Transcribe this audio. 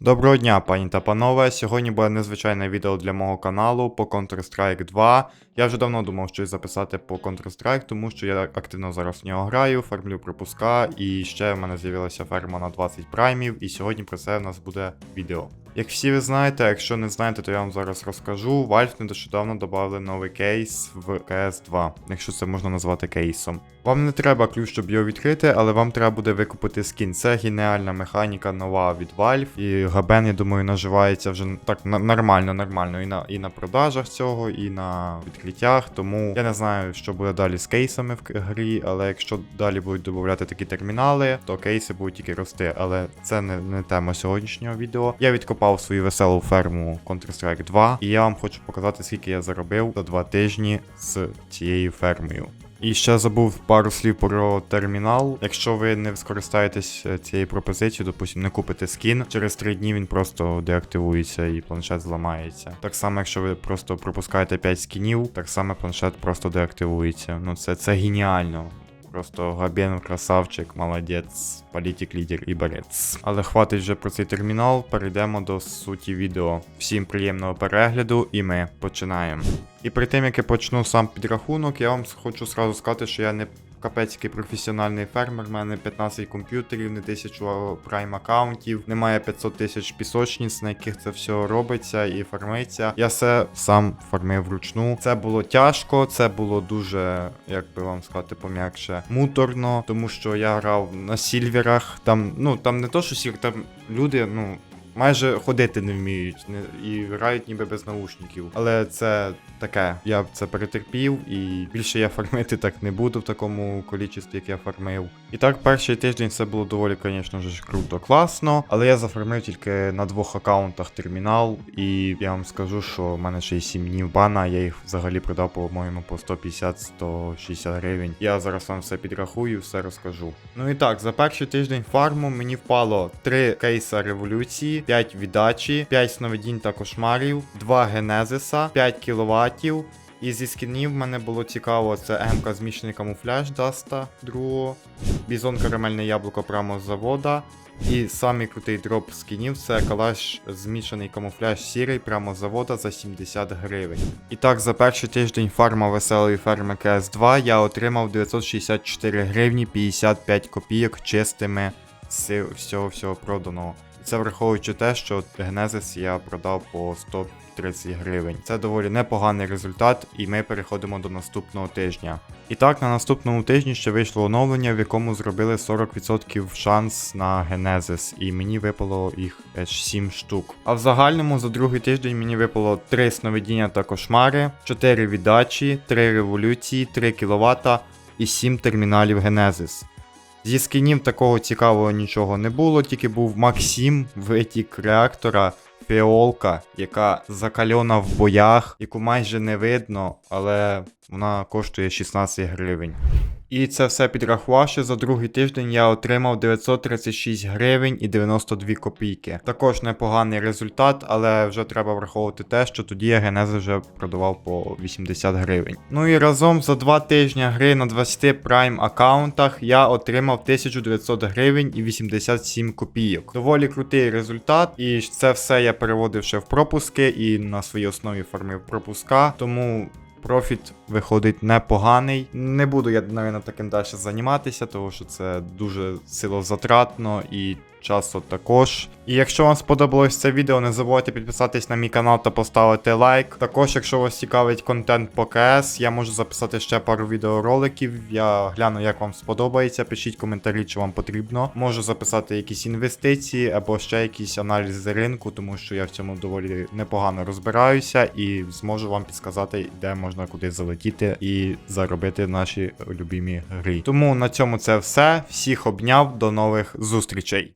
Доброго дня, пані та панове. Сьогодні буде незвичайне відео для мого каналу по Counter-Strike 2. Я вже давно думав щось записати по Counter-Strike, тому що я активно зараз в нього граю, фармлю пропуска, і ще в мене з'явилася ферма на 20 праймів, і сьогодні про це в нас буде відео. Як всі ви знаєте, а якщо не знаєте, то я вам зараз розкажу. Valve нещодавно додали новий кейс в CS 2, якщо це можна назвати кейсом. Вам не треба ключ, щоб його відкрити, але вам треба буде викупити скін. Це геніальна механіка нова від Valve. І Габен, я думаю, наживається вже так нормально, нормально. І на, і на продажах цього, і на відкриттях. Тому я не знаю, що буде далі з кейсами в грі, але якщо далі будуть додати такі термінали, то кейси будуть тільки рости. Але це не, не тема сьогоднішнього відео. Я відкопав свою веселу ферму Counter-Strike 2, і я вам хочу показати, скільки я заробив за два тижні з цією фермою. І ще забув пару слів про термінал. Якщо ви не скористаєтесь е, цією пропозицією, допустим, не купите скін, через 3 дні він просто деактивується і планшет зламається. Так само, якщо ви просто пропускаєте 5 скінів, так само планшет просто деактивується. Ну це, це геніально. Просто Габен, красавчик, молодець, політик, лідер і борець. Але хватить вже про цей термінал, перейдемо до суті відео. Всім приємного перегляду, і ми починаємо. І при тим як я почну сам підрахунок, я вам хочу сразу сказати, що я не капецький професіональний фермер, в мене 15 комп'ютерів, не 1000 прайм аккаунтів, немає 500 тисяч пісочниць, на яких це все робиться і фармиться. Я все сам фармив вручну. Це було тяжко, це було дуже, як би вам сказати, пом'якше, муторно, тому що я грав на сільверах. Там, ну там не то, що сіль, там люди, ну. Майже ходити не вміють не, і грають ніби без наушників. Але це таке. Я це перетерпів, і більше я фармити так не буду в такому кількості, як я фармив. І так, перший тиждень це було доволі, звісно ж, круто, класно. Але я зафармив тільки на двох аккаунтах термінал, і я вам скажу, що в мене ще й 7 днів бана, я їх взагалі продав, по-моєму, по 150-160 гривень. Я зараз вам все підрахую, все розкажу. Ну і так, за перший тиждень фарму мені впало 3 кейса революції, 5 віддачі, 5 сновидінь та кошмарів, 2 генезиса, 5 кіловатів. І зі скінів мене було цікаво, це МК змішаний камуфляж Даста 2, Бізон карамельне яблуко прямо з завода. І самий крутий дроп скінів це калаш змішаний камуфляж сірий прямо з завода за 70 гривень. І так, за перший тиждень фарма веселої ферми КС2 я отримав 964 гривні 55 копійок чистими з всього всього проданого. Це враховуючи те, що Генезис я продав по 130 гривень. Це доволі непоганий результат, і ми переходимо до наступного тижня. І так, на наступному тижні ще вийшло оновлення, в якому зробили 40% шанс на Генезис, і мені випало їх аж 7 штук. А в загальному за другий тиждень мені випало 3 сновидіння та кошмари, 4 віддачі, 3 революції, 3 кВт і 7 терміналів Генезис. Зі скінів такого цікавого нічого не було, тільки був Максим, витік реактора, фіолка, яка закальона в боях, яку майже не видно, але вона коштує 16 гривень. І це все підрахувавши, за другий тиждень я отримав 936 гривень і 92 копійки. Також непоганий результат, але вже треба враховувати те, що тоді я Генези вже продавав по 80 гривень. Ну і разом за два тижні гри на 20 прайм аккаунтах я отримав 1900 гривень і 87 копійок. Доволі крутий результат, і це все я переводив ще в пропуски і на своїй основі фармив пропуска. Тому Профіт виходить непоганий. Не буду я, навіть, таким далі займатися, тому що це дуже силозатратно і часу також. І якщо вам сподобалось це відео, не забувайте підписатись на мій канал та поставити лайк. Також, якщо вас цікавить контент по КС, я можу записати ще пару відеороликів. Я гляну, як вам сподобається. Пишіть коментарі, чи вам потрібно. Можу записати якісь інвестиції або ще якісь аналізи ринку, тому що я в цьому доволі непогано розбираюся і зможу вам підсказати, де можна куди залетіти і заробити наші любимі гри. Тому на цьому це все. Всіх обняв, до нових зустрічей.